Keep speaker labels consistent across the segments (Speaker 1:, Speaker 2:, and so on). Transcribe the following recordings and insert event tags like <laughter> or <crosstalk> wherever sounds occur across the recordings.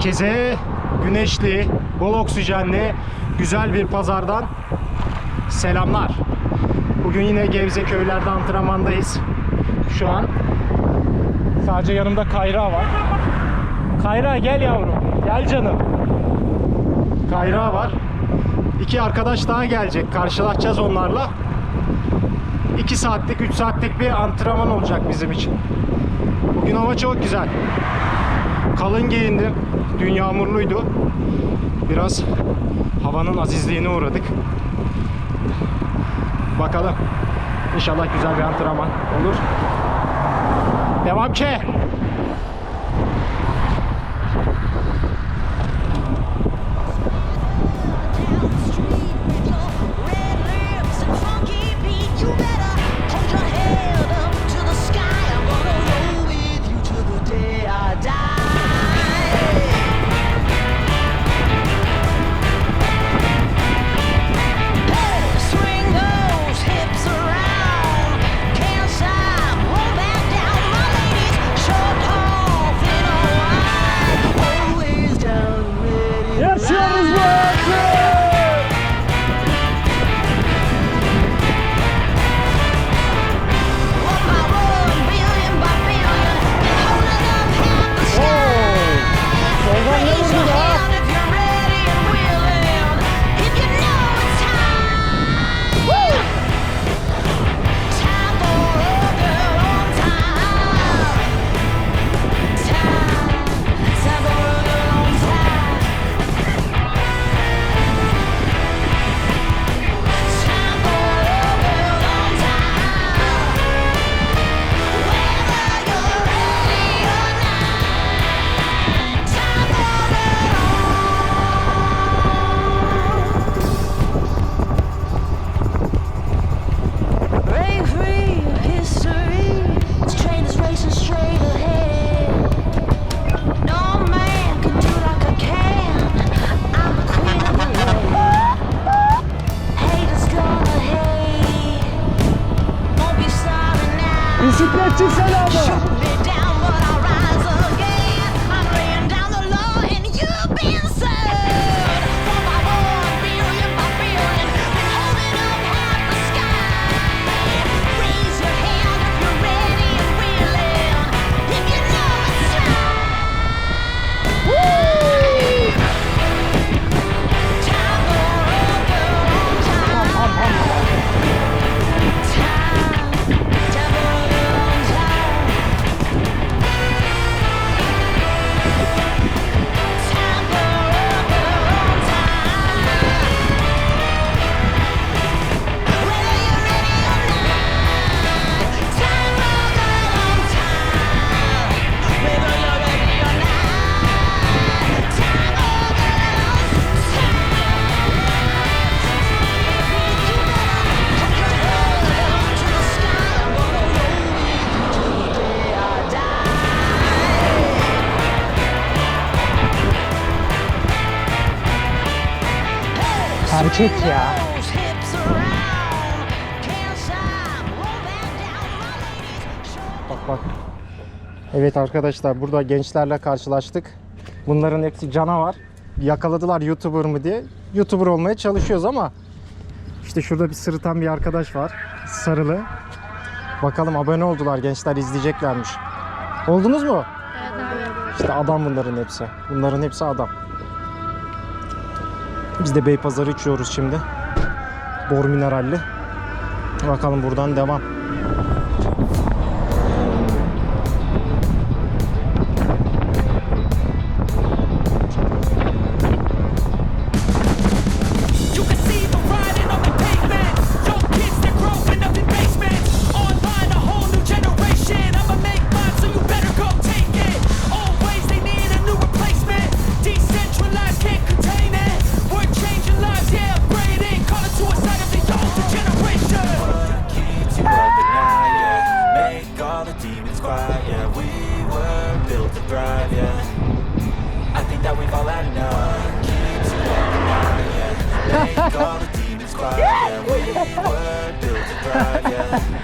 Speaker 1: herkese güneşli, bol oksijenli, güzel bir pazardan selamlar. Bugün yine Gevze köylerde antrenmandayız. Şu an sadece yanımda Kayra var. Kayra gel yavrum, gel canım. Kayra var. İki arkadaş daha gelecek. Karşılaşacağız onlarla. 2 saatlik, 3 saatlik bir antrenman olacak bizim için. Bugün hava çok güzel. Kalın giyindim. Dün yağmurluydu. Biraz havanın azizliğine uğradık. Bakalım. İnşallah güzel bir antrenman olur. Devam ki. erkek ya. Bak bak. Evet arkadaşlar burada gençlerle karşılaştık. Bunların hepsi canavar. Yakaladılar YouTuber mı diye. YouTuber olmaya çalışıyoruz ama işte şurada bir sırıtan bir arkadaş var. Sarılı. Bakalım abone oldular gençler izleyeceklermiş. Oldunuz mu?
Speaker 2: Evet abi.
Speaker 1: İşte adam bunların hepsi. Bunların hepsi adam. Biz de Beypazarı içiyoruz şimdi. Bor mineralli. Bakalım buradan devam.
Speaker 3: try again.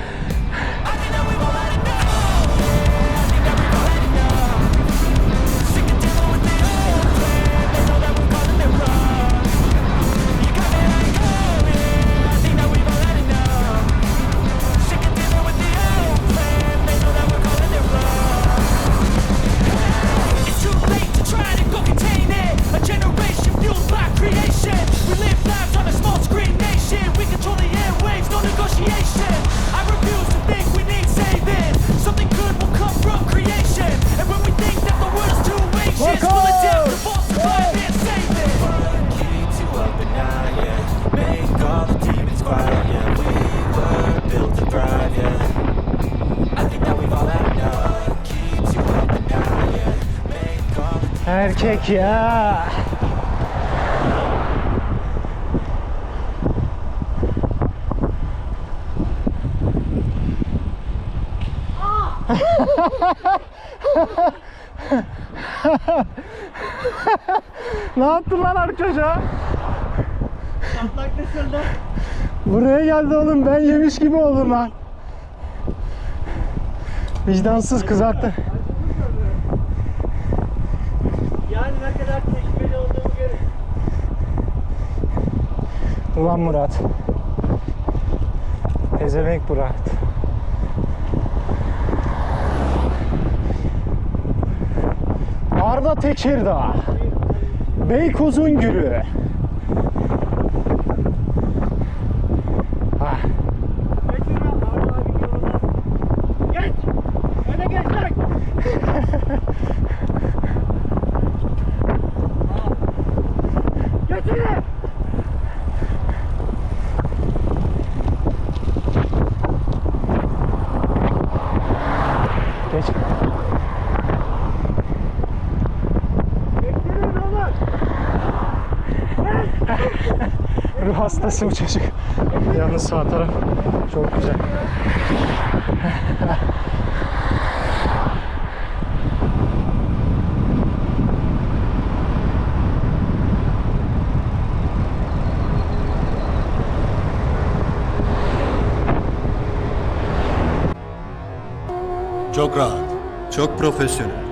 Speaker 2: Erkek ya. <laughs> ne yaptın lan arkadaşa? Buraya geldi oğlum ben yemiş gibi oldum lan. Vicdansız kızarttı. Ulan Murat. Pezevenk Murat. Arda Tekirdağ. Beykoz'un gülü. Ah,
Speaker 4: Geç yürü lan, Arda abi yoluna. Geç! Öne geç lan! Geç yürü!
Speaker 2: geç.
Speaker 4: Bekleyin oğlum! <laughs>
Speaker 2: Ruh hastası bu çocuk. Yalnız sağ taraf çok güzel.
Speaker 5: Çok rahat, çok profesyonel.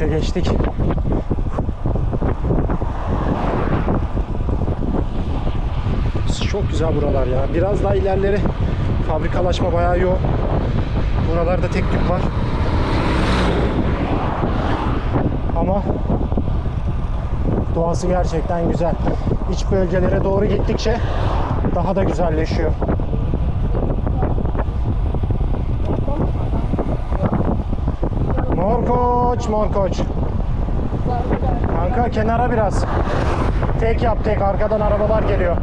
Speaker 2: Dönüşe geçtik. Çok güzel buralar ya. Biraz daha ilerleri fabrikalaşma bayağı yoğun. Buralarda tek tük var. Ama doğası gerçekten güzel. İç bölgelere doğru gittikçe daha da güzelleşiyor. Koç, mor koç. Kanka kenara biraz. Tek yap tek arkadan arabalar geliyor.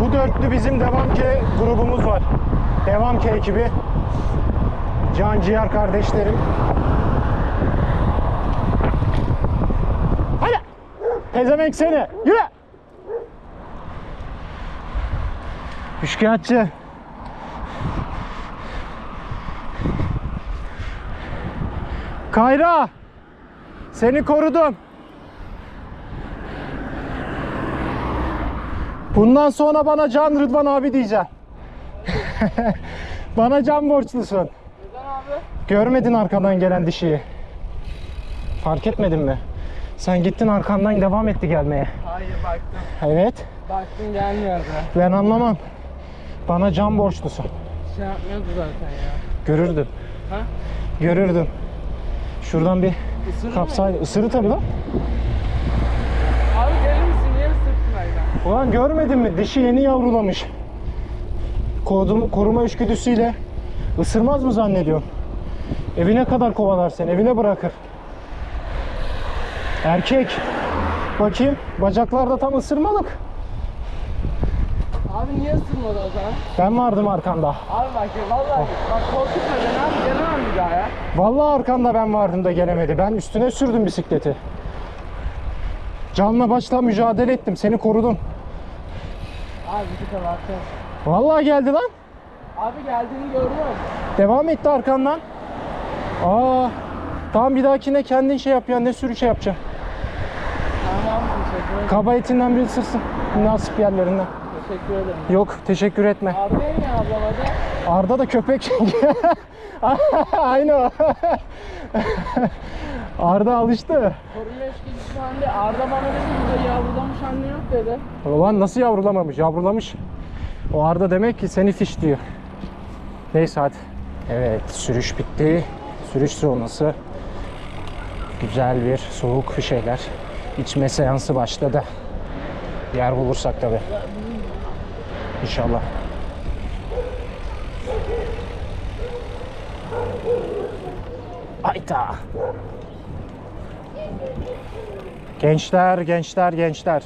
Speaker 2: Bu dörtlü bizim Devam K grubumuz var. Devam K ekibi. Can ciğer kardeşlerim. Hadi. Pezevenk seni. Yürü. Üçkağıtçı. Kayra. Seni korudum. Bundan sonra bana Can Rıdvan abi diyeceksin. <laughs> bana can borçlusun.
Speaker 4: Abi?
Speaker 2: Görmedin arkadan gelen dişiyi. Fark etmedin mi? Sen gittin arkandan devam etti gelmeye.
Speaker 4: Hayır baktım.
Speaker 2: Evet.
Speaker 4: Baktım gelmiyordu.
Speaker 2: Ben anlamam. Bana can borçlusun.
Speaker 4: Şey yapmıyordu zaten ya.
Speaker 2: Görürdüm.
Speaker 4: Ha?
Speaker 2: Görürdüm. Şuradan bir
Speaker 4: Isırır
Speaker 2: kapsaydı. Isırı tabii lan.
Speaker 4: Abi gelir misin? Niye ısırttın aynen?
Speaker 2: Ulan görmedin mi? Dişi yeni yavrulamış. Kodum, koruma içgüdüsüyle ısırmaz mı zannediyorsun? Evine kadar kovalar seni, evine bırakır. Erkek. Bakayım, bacaklarda tam ısırmalık.
Speaker 4: Abi niye ısırmadı o zaman?
Speaker 2: Ben vardım arkanda.
Speaker 4: Abi bak ya vallahi bak korkutma beni abi gelemem bir daha ya.
Speaker 2: Vallahi arkanda ben vardım da gelemedi. Ben üstüne sürdüm bisikleti. Canla başla mücadele ettim, seni korudum.
Speaker 4: Abi bir tık abartacağız.
Speaker 2: Vallahi geldi lan.
Speaker 4: Abi geldiğini gördüm.
Speaker 2: Devam etti arkandan. Aa, tamam bir dahakine kendin şey yap ya, ne sürü şey yapacaksın.
Speaker 4: Tamam teşekkür.
Speaker 2: Kaba etinden bir ısırsın. Nasip yerlerinden.
Speaker 4: Teşekkür ederim.
Speaker 2: Yok teşekkür etme.
Speaker 4: Arda'ya ne ablama da?
Speaker 2: Arda da köpek. <laughs> Aynı o. Arda alıştı.
Speaker 4: Koruma eşkisi anne. Arda bana dedi burada yavrulamış anne yok dedi.
Speaker 2: Ulan nasıl yavrulamamış? Yavrulamış. O Arda demek ki seni fiş diyor. Neyse hadi. Evet sürüş bitti. Sürüş sonrası güzel bir soğuk bir şeyler. İçme seansı başladı. Yer bulursak tabi. İnşallah. Ayta. Gençler, gençler, gençler.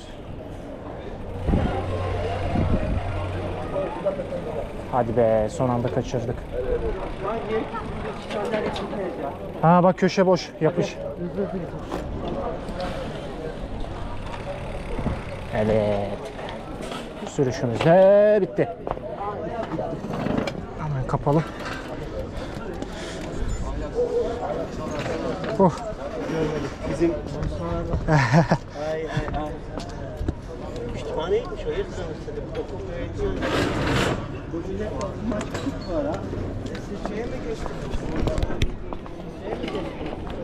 Speaker 2: Hadi be, son anda kaçırdık. Ha bak köşe boş, yapış. Evet. Sürüşümüz de bitti. Hemen kapalı. Oh.
Speaker 4: Ay. Kütüphaneymiş o yer sanırsın. Bu ne maç var ha. Siz mi geçtiniz? いいね。